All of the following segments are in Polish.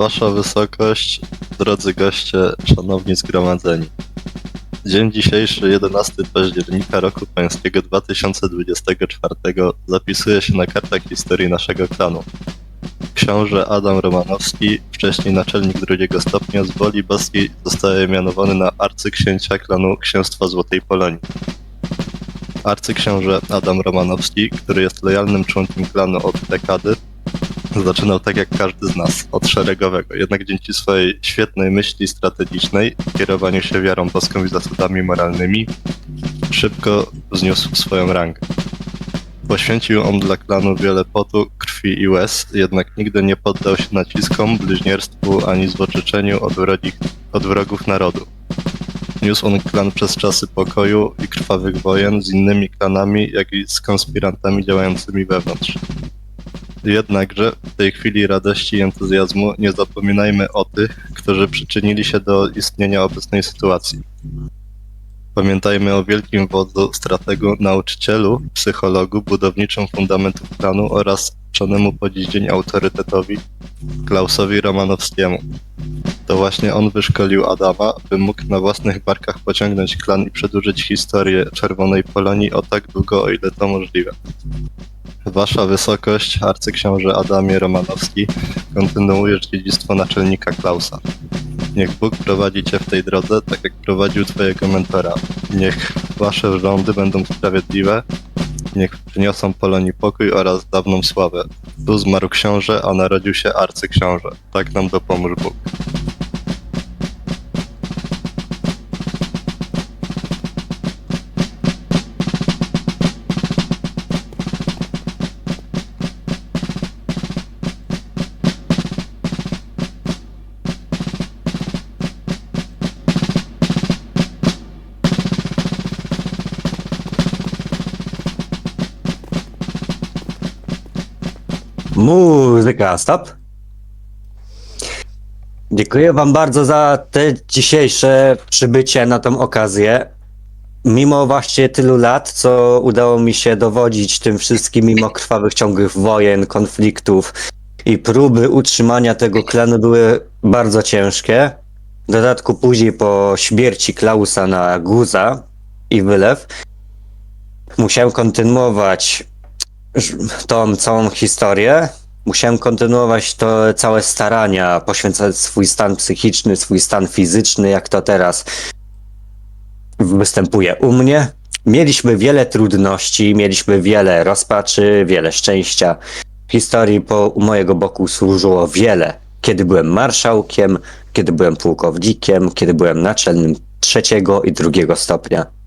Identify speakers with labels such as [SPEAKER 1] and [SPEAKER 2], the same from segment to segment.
[SPEAKER 1] Wasza Wysokość, drodzy goście, szanowni zgromadzeni. Dzień dzisiejszy, 11 października roku pańskiego 2024 zapisuje się na kartach historii naszego klanu. Książę Adam Romanowski, wcześniej naczelnik drugiego stopnia z Woli Boskiej, zostaje mianowany na arcyksięcia klanu Księstwa Złotej Polonii. Arcyksiąże Adam Romanowski, który jest lojalnym członkiem klanu od dekady, Zaczynał tak jak każdy z nas, od szeregowego, jednak dzięki swojej świetnej myśli strategicznej, kierowaniu się wiarą boską i zasadami moralnymi, szybko wzniósł swoją rangę. Poświęcił on dla klanu wiele potu, krwi i łez, jednak nigdy nie poddał się naciskom, bluźnierstwu ani złoczyczeniu od, wrogich, od wrogów narodu. Niósł on klan przez czasy pokoju i krwawych wojen z innymi klanami, jak i z konspirantami działającymi wewnątrz. Jednakże w tej chwili radości i entuzjazmu nie zapominajmy o tych, którzy przyczynili się do istnienia obecnej sytuacji. Pamiętajmy o wielkim wodzu, strategu, nauczycielu, psychologu, budowniczym fundamentów planu oraz czonemu po dziś dzień autorytetowi Klausowi Romanowskiemu. To właśnie on wyszkolił Adama, by mógł na własnych barkach pociągnąć klan i przedłużyć historię Czerwonej Polonii o tak długo, o ile to możliwe. Wasza Wysokość, arcyksiąże Adamie Romanowski, kontynuujesz dziedzictwo naczelnika Klausa. Niech Bóg prowadzi Cię w tej drodze, tak jak prowadził Twojego mentora. Niech Wasze rządy będą sprawiedliwe, niech przyniosą Polonii pokój oraz dawną sławę. Tu zmarł książę, a narodził się arcyksiąże. Tak nam dopomóż Bóg.
[SPEAKER 2] Muzyka, stop. Dziękuję Wam bardzo za te dzisiejsze przybycie na tą okazję. Mimo właśnie tylu lat, co udało mi się dowodzić tym wszystkim, mimo krwawych ciągłych wojen, konfliktów i próby utrzymania tego klanu były bardzo ciężkie. W dodatku później po śmierci Klausa na Guza i Wylew musiałem kontynuować tą całą historię. Musiałem kontynuować to całe starania, poświęcać swój stan psychiczny, swój stan fizyczny, jak to teraz występuje u mnie. Mieliśmy wiele trudności, mieliśmy wiele rozpaczy, wiele szczęścia. Historii po u mojego boku służyło wiele. Kiedy byłem marszałkiem, kiedy byłem pułkownikiem, kiedy byłem naczelnym trzeciego i drugiego stopnia.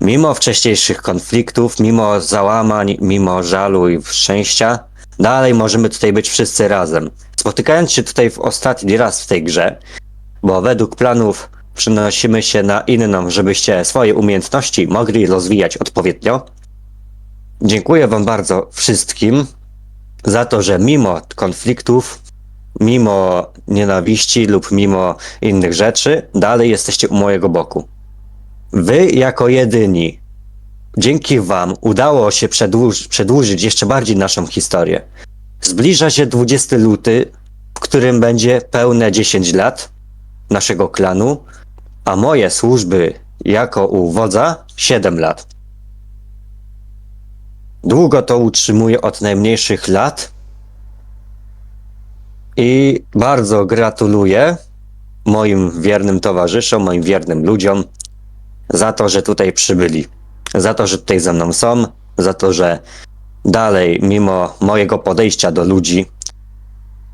[SPEAKER 2] Mimo wcześniejszych konfliktów, mimo załamań, mimo żalu i szczęścia, dalej możemy tutaj być wszyscy razem. Spotykając się tutaj w ostatni raz w tej grze, bo według planów przenosimy się na inną, żebyście swoje umiejętności mogli rozwijać odpowiednio. Dziękuję Wam bardzo wszystkim za to, że mimo konfliktów, mimo nienawiści lub mimo innych rzeczy, dalej jesteście u mojego boku. Wy jako jedyni, dzięki Wam udało się przedłuż, przedłużyć jeszcze bardziej naszą historię. Zbliża się 20 luty, w którym będzie pełne 10 lat naszego klanu, a moje służby jako u wodza 7 lat. Długo to utrzymuję od najmniejszych lat i bardzo gratuluję moim wiernym towarzyszom, moim wiernym ludziom za to, że tutaj przybyli, za to, że tutaj ze mną są, za to, że dalej, mimo mojego podejścia do ludzi,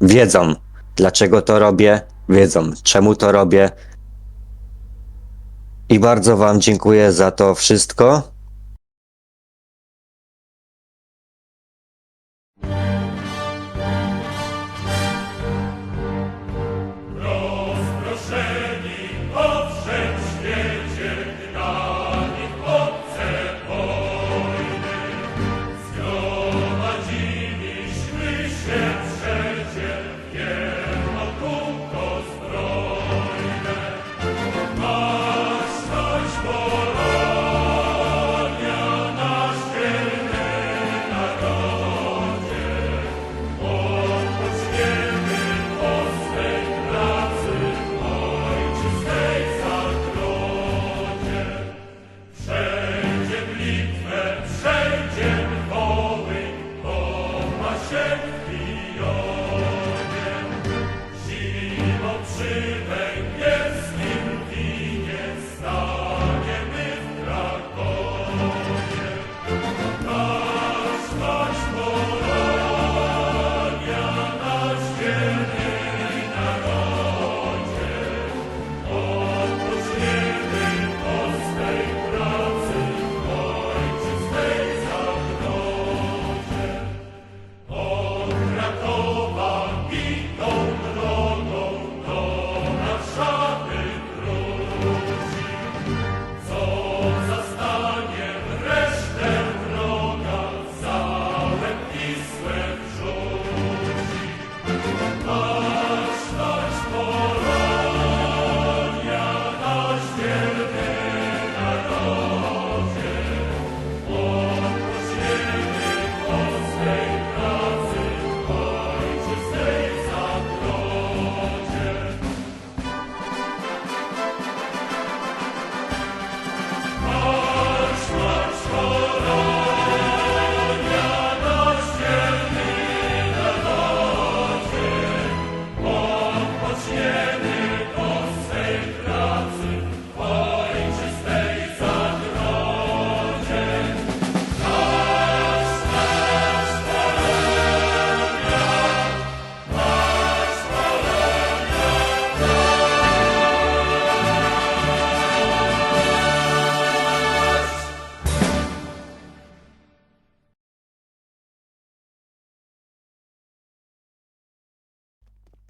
[SPEAKER 2] wiedzą, dlaczego to robię, wiedzą, czemu to robię. I bardzo Wam dziękuję za to wszystko.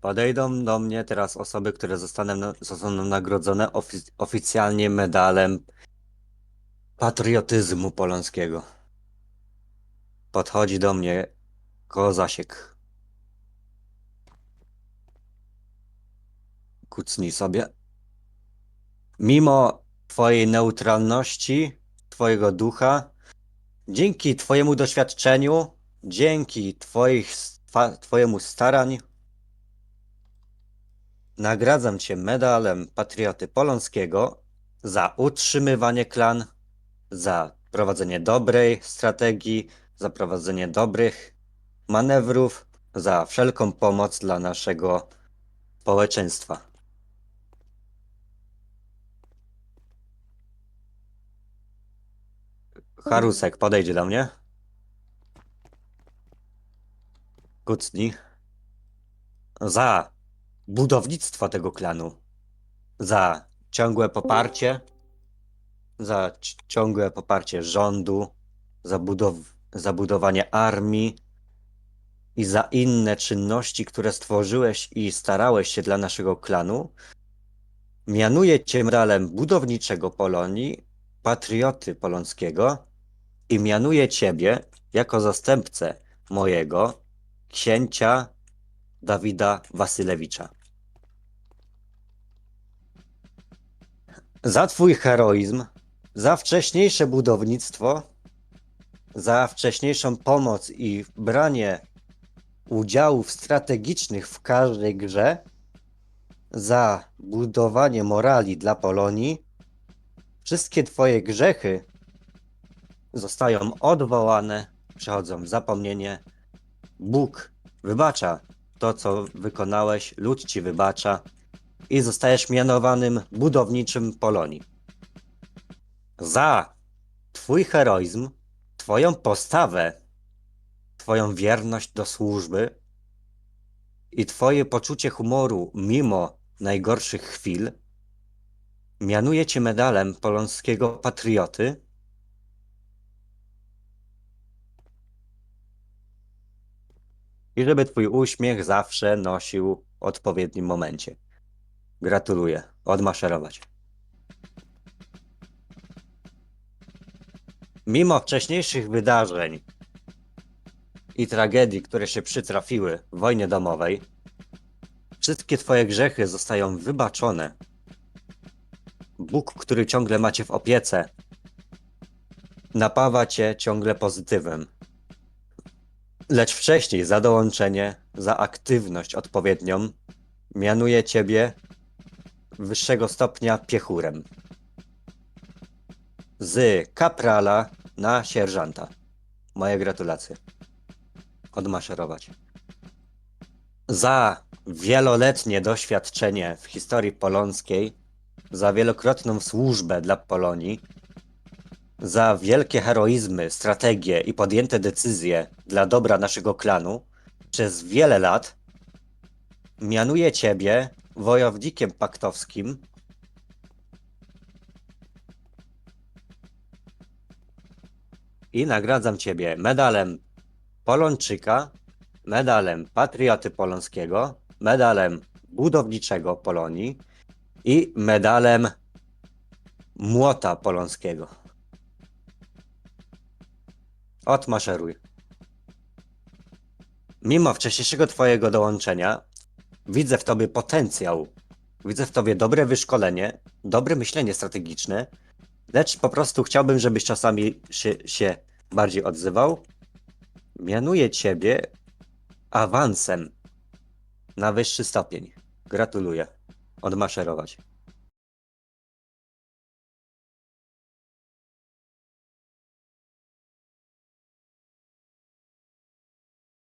[SPEAKER 2] Podejdą do mnie teraz osoby, które zostaną, zostaną nagrodzone ofi- oficjalnie medalem patriotyzmu polskiego. Podchodzi do mnie Kozasiek. Kucnij sobie. Mimo twojej neutralności, twojego ducha, dzięki twojemu doświadczeniu, dzięki twoich, twojemu starań, nagradzam cię medalem Patrioty Polonskiego za utrzymywanie klan, za prowadzenie dobrej strategii, za prowadzenie dobrych manewrów, za wszelką pomoc dla naszego społeczeństwa. Harusek podejdzie do mnie. Kucni. Za budownictwo tego klanu. Za ciągłe poparcie. Za ci- ciągłe poparcie rządu. Za, budow- za budowanie armii. I za inne czynności, które stworzyłeś i starałeś się dla naszego klanu. Mianuję cię medalem budowniczego Polonii, patrioty polonskiego i mianuję ciebie jako zastępcę mojego księcia Dawida Wasylewicza. Za twój heroizm, za wcześniejsze budownictwo, za wcześniejszą pomoc i branie udziałów strategicznych w każdej grze, za budowanie morali dla Polonii, wszystkie twoje grzechy zostają odwołane, przechodzą w zapomnienie. Bóg wybacza to, co wykonałeś, lud ci wybacza i zostajesz mianowanym budowniczym Polonii. Za twój heroizm, twoją postawę, twoją wierność do służby i twoje poczucie humoru mimo najgorszych chwil, mianuję cię medalem polskiego patrioty i żeby twój uśmiech zawsze nosił w odpowiednim momencie. Gratuluję. Odmaszerować. Mimo wcześniejszych wydarzeń i tragedii, które się przytrafiły w wojnie domowej, wszystkie twoje grzechy zostają wybaczone. Bóg, który ciągle macie w opiece, napawa cię ciągle pozytywem. Lecz wcześniej za dołączenie, za aktywność odpowiednią, mianuje ciebie wyższego stopnia piechurem. Z kaprala na sierżanta. Moje gratulacje. Odmaszerować. Za wieloletnie doświadczenie w historii polonskiej, za wielokrotną służbę dla Polonii, za wielkie heroizmy, strategie i podjęte decyzje dla dobra naszego klanu przez wiele lat, mianuję ciebie wojownikiem paktowskim i nagradzam ciebie medalem Polonczyka, medalem Patrioty Polonskiego, medalem Budowniczego Polonii i medalem Młota Polonskiego. Odmaszeruj. Mimo wcześniejszego twojego dołączenia, widzę w tobie potencjał. Widzę w tobie dobre wyszkolenie, dobre myślenie strategiczne, lecz po prostu chciałbym, żebyś czasami się, się bardziej odzywał. Mianuję ciebie awansem na wyższy stopień. Gratuluję. Odmaszerować.